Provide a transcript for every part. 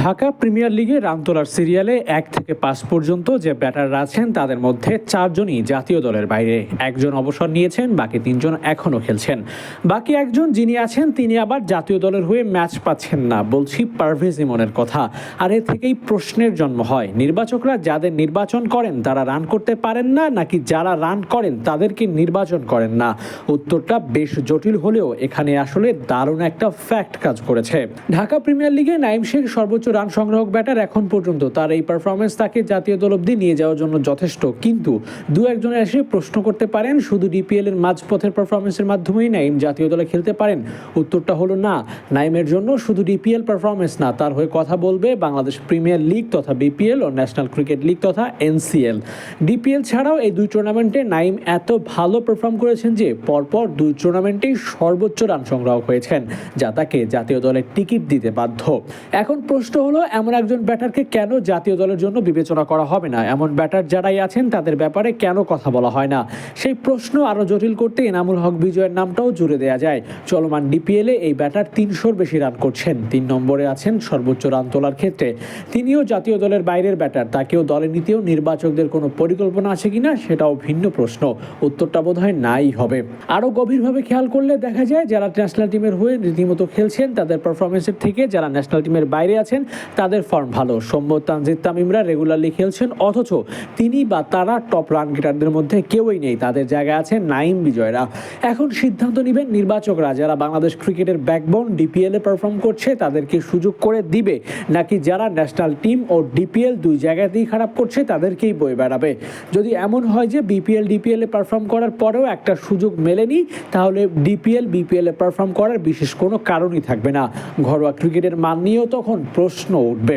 Dhaka premier লিগে run তোলার সিরিয়ালে এক থেকে পাঁচ পর্যন্ত যে ব্যাটাররা আছেন, তাদের মধ্যে চারজনই জাতীয় দলের বাইরে। একজন অবসর নিয়েছেন, বাকি তিনজন এখনও খেলছেন। বাকি একজন যিনি আছেন, তিনি আবার জাতীয় দলের হয়ে ম্যাচ পাচ্ছেন না, বলছি পারভেজ ইমনের কথা। আর এ থেকেই প্রশ্নের জন্ম হয়, নির্বাচকরা যাদের নির্বাচন করেন, তারা রান করতে পারেন না, নাকি যারা রান করেন, তাদেরকে নির্বাচন করেন না? উত্তরটা বেশ জটিল হলেও এখানে আসলে দারুণ একটা ফ্যাক্ট কাজ করেছে। ঢাকা প্রিমিয়ার লিগে নাইম শেখ সর্বোচ্চ রান সংগ্রাহক ব্যাটার এখন পর্যন্ত। তার এই পারফরমেন্স তাকে জাতীয় দল অব্দি নিয়ে যাওয়ার জন্য যথেষ্ট। কিন্তু দু একজনে এসে প্রশ্ন করতে পারেন, শুধু ডিপিএল এর মাঝপথের পারফরমেন্সের মাধ্যমেই নাইম জাতীয় দলে খেলতে পারেন। উত্তরটা হলো না। নাইমের জন্য শুধু ডিপিএল পারফরমেন্স না, তার হয়ে কথা বলবে বাংলাদেশ প্রিমিয়ার লিগ তথা বিপিএল ও ন্যাশনাল ক্রিকেট লিগ তথা এনসিএল ডিপিএল ছাড়াও এই দুই টুর্নামেন্টে নাইম এত ভালো পারফর্ম করেছেন যে, পরপর দুই টুর্নামেন্টেই সর্বোচ্চ রান সংগ্রাহক হয়েছেন, যা তাকে জাতীয় দলের টিকিট দিতে বাধ্য। এখন প্রশ্ন হলো, এমন একজন ব্যাটারকে কেন জাতীয় দলের জন্য বিবেচনা করা হবে না? এমন ব্যাটার যারাই আছেন, তাদের ব্যাপারে কেন কথা বলা হয় না? সেই প্রশ্ন আরও জটিল করতে এনামুল হক বিজয়ের নামটাও জুড়ে দেওয়া যায়। চলমান ডিপিএলে এই ব্যাটার তিনশোর বেশি রান করছেন। তিন নম্বরে আছেন সর্বোচ্চ রান তোলার ক্ষেত্রে। তিনিও জাতীয় দলের বাইরের ব্যাটার, তাকেও দলে নিতেও নির্বাচকদের কোনো পরিকল্পনা আছে কিনা সেটাও ভিন্ন প্রশ্ন। উত্তরটা বোধ হয় নাই হবে। আরও গভীরভাবে খেয়াল করলে দেখা যায়, যারা ন্যাশনাল টিমের হয়ে রীতিমতো খেলছেন, তাদের পারফরমেন্সের থেকে যারা ন্যাশনাল টিমের বাইরে আছেন তাদের ফর্ম ভালো। সৌম্য তানজিদ তামিমরা রেগুলারলি খেলছেন, অথচ তিনি বা তারা টপ রান গেটারদের মধ্যে কেউই নেই, তাদের জায়গায় আছে নাইম বিজয়রা। এখন সিদ্ধান্ত নেবেন নির্বাচকরা, যারা বাংলাদেশ ক্রিকেটের ব্যাকবোন ডিপিএল পারফর্ম করছে, তাদেরকে সুযোগ করে দিবে, নাকি যারা ন্যাশনাল টিম ও ডিপিএল দুই জায়গাতেই খারাপ করছে, তাদেরকেই বয়ে বেড়াবে? যদি এমন হয় যে বিপিএল ডিপিএল পারফর্ম করার পরেও একটা সুযোগ মেলেনি, তাহলে ডিপিএল বিপিএল পারফর্ম করার বিশেষ কোনো কারণই থাকবে না। ঘরোয়া ক্রিকেটের মান নিয়েও তখন প্রশ্ন উঠবে।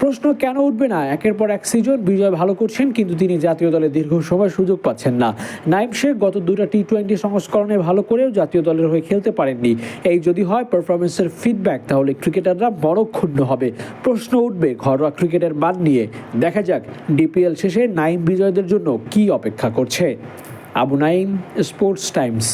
প্রশ্ন কেন উঠবে না? একের পর এক সিজন বিজয় ভালো করছেন, কিন্তু তিনি জাতীয় দলে দীর্ঘ সময় সুযোগ পাচ্ছেন না। নাইম শেখ গত দুটা টি টোয়েন্টি সংস্করণে ভালো করেও জাতীয় দলের হয়ে খেলতে পারেননি। এই যদি হয় পারফরমেন্সের ফিডব্যাক তাহলে ক্রিকেটাররা বড় ক্ষুণ্ণ হবে। প্রশ্ন উঠবে ঘরোয়া ক্রিকেটের মান নিয়ে। দেখা যাক ডিপিএল শেষে নাইম বিজয়দের জন্য কি অপেক্ষা করছে। Abu Naim sports Times